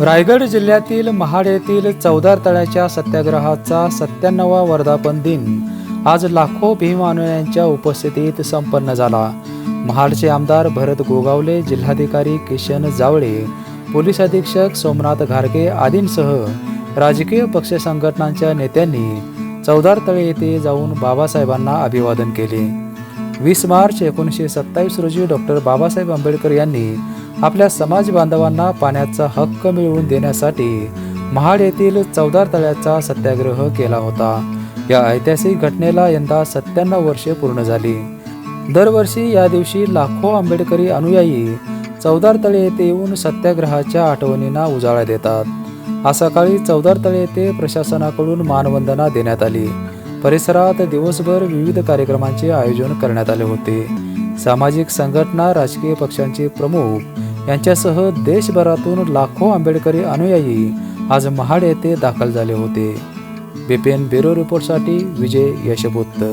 रायगड जिल्ह्यातील महाड येथील चौदार तळ्याच्या सत्याग्रहाचा सत्त्याण्णवा वर्धापन दिन आज लाखो भीमानुयांच्या उपस्थितीत संपन्न झाला. महाडचे आमदार भरत गोगावले जिल्हाधिकारी किशन जावळे पोलीस अधीक्षक सोमनाथ घारगे आदींसह राजकीय पक्ष संघटनांच्या नेत्यांनी चौदार तळे येथे जाऊन बाबासाहेबांना अभिवादन केले. वीस मार्च एकोणीसशे सत्तावीस रोजी डॉक्टर बाबासाहेब आंबेडकर यांनी आपल्या समाज बांधवांना पाण्याचा हक्क मिळवून देण्यासाठी महाड येथील चौदार तळ्याचा सत्याग्रह केला होता. या ऐतिहासिक घटनेला यंदा सत्त्याण्णव वर्षे पूर्ण झाली. दरवर्षी या दिवशी लाखो आंबेडकरी अनुयायी चौदार तळे येथे येऊन सत्याग्रहाच्या आठवणींना उजाळा देतात. आज सकाळी चौदार तळे येथे प्रशासनाकडून मानवंदना देण्यात आली. परिसरात दिवसभर विविध कार्यक्रमांचे आयोजन करण्यात आले होते. सामाजिक संघटना राजकीय पक्षांचे प्रमुख यांच्यासह देशभरातून लाखो आंबेडकरी अनुयायी आज महाड येथे दाखल झाले होते. बिपिन ब्युरो रिपोर्टसाठी विजय यशपुत्त